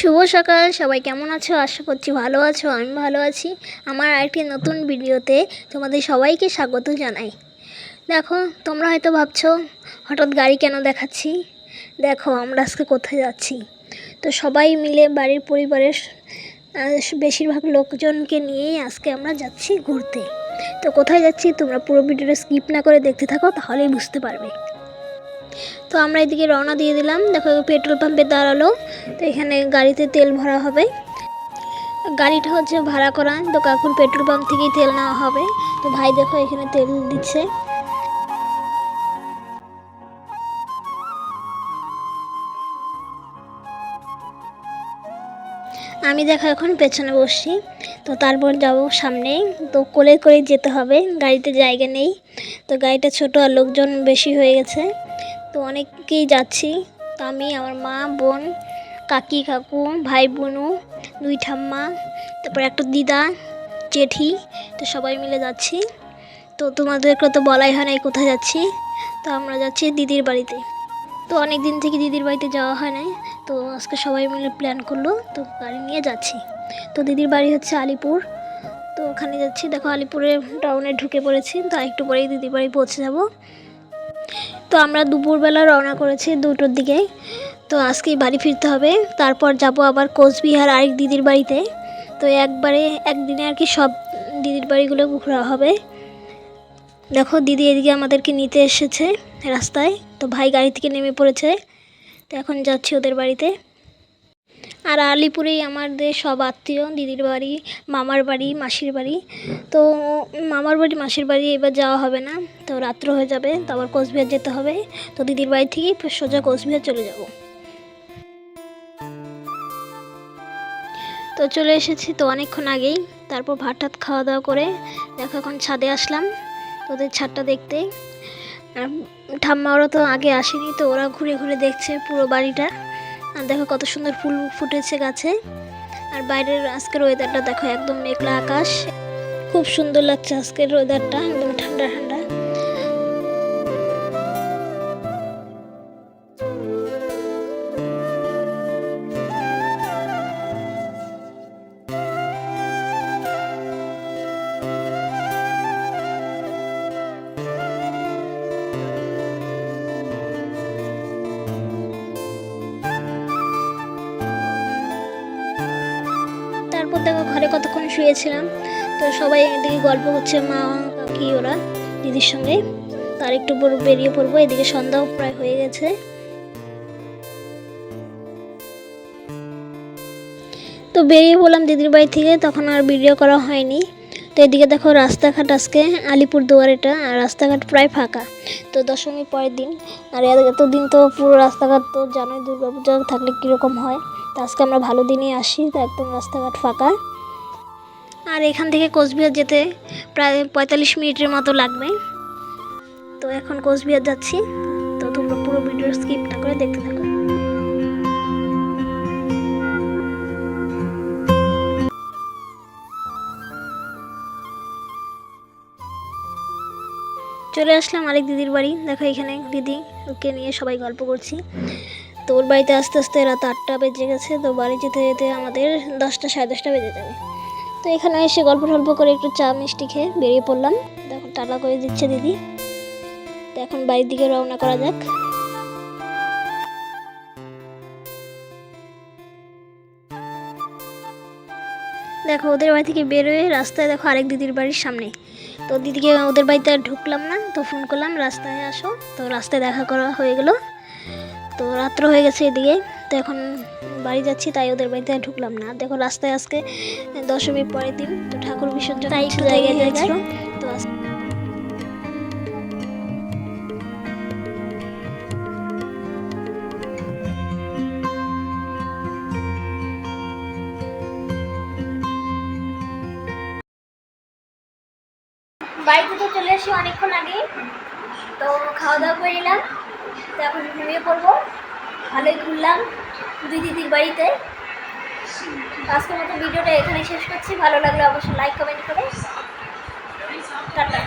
শুভ সকাল, সবাই কেমন আছো? আশা করছি ভালো আছো, আমি ভালো আছি। আমার আরেকটি নতুন ভিডিওতে তোমাদের সবাইকে স্বাগত জানাই। দেখো, তোমরা হয়তো ভাবছ, হঠাৎ গাড়ি কেন দেখাচ্ছি? দেখো, আমরা আজকে কোথায় যাচ্ছি? তো সবাই মিলে বাড়ির পরিবারের বেশিরভাগ লোকজনকে নিয়েই আজকে আমরা যাচ্ছি ঘুরতে। তো কোথায় যাচ্ছি তোমরা পুরো ভিডিওটা স্কিপ না করে দেখতে থাকো, তাহলেই বুঝতে পারবে। তো আমরা এদিকে রওনা দিয়ে দিলাম। দেখো পেট্রোল পাম্পে দাঁড়াল। তো এখানে গাড়িতে তেল ভরা হবে। গাড়িটা হচ্ছে ভাড়া করা। তো কাকুর পেট্রোল পাম্প থেকেই তেল নেওয়া হবে। তো ভাই দেখো, এখানে তেল দিচ্ছে। আমি দেখো, এখন পেছনে বসছি। তো তারপর যাব সামনে। তো কোলে করে যেতে হবে। গাড়িতে জায়গা নেই। তো গাড়িটা ছোট আর লোকজন বেশি হয়ে গেছে। তো অনেককেই যাচ্ছি। তো আমি, আমার মা, বোন, কাকি, কাকু, ভাই, বোনু, দুই ঠাম্মা, তারপর একটা দিদা, জেঠি, তো সবাই মিলে যাচ্ছি। তো তোমাদেরকে তো বলাই হয় নাই কোথায় যাচ্ছি। তো আমরা যাচ্ছি দিদির বাড়িতে। তো অনেক দিন থেকে দিদির বাড়িতে যাওয়া হয় নাই। তো আজকে সবাই মিলে প্ল্যান করল, তো গাড়ি নিয়ে যাচ্ছি। তো দিদির বাড়ি হচ্ছে আলিপুর। তো ওখানে যাচ্ছি। দেখো আলিপুরে টাউনে ঢুকে পড়েছি। তো একটু পরেই দিদির বাড়ি পৌঁছে যাব। তো আমরা দুপুরবেলা রওনা করেছি দুটোর দিকে। তো আজকেই বাড়ি ফিরতে হবে। তারপর যাব আবার কোচবিহার আরেক দিদির বাড়িতে। তো একবারে একদিনে আর কি সব দিদির বাড়িগুলো ঘোরা হবে। দেখো দিদি এদিকে আমাদেরকে নিতে এসেছে রাস্তায়। তো ভাই গাড়ি থেকে নেমে পড়েছে। তো এখন যাচ্ছি ওদের বাড়িতে। আর আলিপুরেই আমাদের সব আত্মীয়, দিদির বাড়ি, মামার বাড়ি, মাসির বাড়ি। তো মামার বাড়ি, মাসির বাড়ি এবার যাওয়া হবে না, তো রাত্র হয়ে যাবে, তো আবার কোচবিহার যেতে হবে। তো দিদির বাড়ি থেকেই সোজা কোচবিহার চলে যাব। তো চলে এসেছি তো অনেকক্ষণ আগেই, তারপর ভাত টাত খাওয়া দাওয়া করে দেখো এখন ছাদে আসলাম তো ওদের ছাদটা দেখতে। ঠাম্মা ওরা তো আগে আসেনি, তো ওরা ঘুরে ঘুরে দেখছে পুরো বাড়িটা। দেখো কত সুন্দর ফুল ফুটেছে গাছে। আর বাইরের আজকের ওয়েদারটা দেখো একদম মেঘলা আকাশ। খুব সুন্দর লাগছে আজকের ওয়েদারটা একদম ঠান্ডা ঠান্ডা। ঘরে কতক্ষণ শুয়েছিলাম? তো সবাই এদিকে গল্প হচ্ছে মা, কাকি, ওরা দিদির সঙ্গে। তার একটু বেরিয়ে পড়ব, এদিকে সন্ধ্যাও প্রায় হয়ে গেছে। তো বেরিয়ে পড়লাম দিদির বাড়ি থেকে, তখন আর ভিডিও করা হয়নি। তো এদিকে দেখো রাস্তাঘাট আজকে, আলিপুর দুয়ার এটা, আর রাস্তাঘাট প্রায় ফাঁকা। তো দশমীর পরের দিন, আর এত দিন তো পুরো রাস্তাঘাট তো জানোই, দুর্গাপূজা থাকলে কীরকম হয়। তো আজকে আমরা ভালো দিনই আসি, তো একদম রাস্তাঘাট ফাঁকা। আর এখান থেকে কোচবিহার যেতে প্রায় পঁয়তাল্লিশ মিনিটের মতো লাগবে। তো এখন কোচবিহার যাচ্ছি। তো তোমরা পুরো ভিডিও স্কিপ না করে দেখতে থাকো। চলে আসলাম আরেক দিদির বাড়ি। দেখো এখানে দিদি ওকে নিয়ে সবাই গল্প করছি। তো ওর বাড়িতে আস্তে আস্তে রাত আটটা বেজে গেছে। তো বাড়ি যেতে যেতে আমাদের দশটা, সাড়ে দশটা বেজে যাবে। তো এখানে এসে গল্প টল্প করে একটু চা মিষ্টি খেয়ে বেরিয়ে পড়লাম। দেখো টাটা করে দিচ্ছে দিদি? তো এখন বাড়ির দিকে রওনা করা যাক। দেখো, ওদের বাড়ি থেকে বেরোয় রাস্তায় দেখো আরেক দিদির বাড়ির সামনে। তো দিদিকে ওদের বাড়িতে ঢুকলাম না, তো ফোন করলাম, রাস্তায় আসো। তো রাস্তায় দেখা করা হয়ে গেল। তো রাত্র হয়ে গেছে এদিকে। তো এখন বাড়ি যাচ্ছি তাই ওদের বাড়িতে ঢুকলাম না। দেখো রাস্তায় আজকে দশমীর পরের দিন তো ঠাকুর বিসর্জন তাই একটু জায়গায় যাচ্ছিল তো বাড়িতে তো চলে এসেছি অনেকক্ষণ আগে তো খাওয়া দাওয়া করে নিলাম। তো এখন ঘুমিয়ে পড়ব। ভালোই ঘুরলাম দুই দিদির বাড়িতে। আজকের মতো ভিডিওটা এখানে শেষ করছি। ভালো লাগলে অবশ্যই লাইক কমেন্ট করে। টাটা।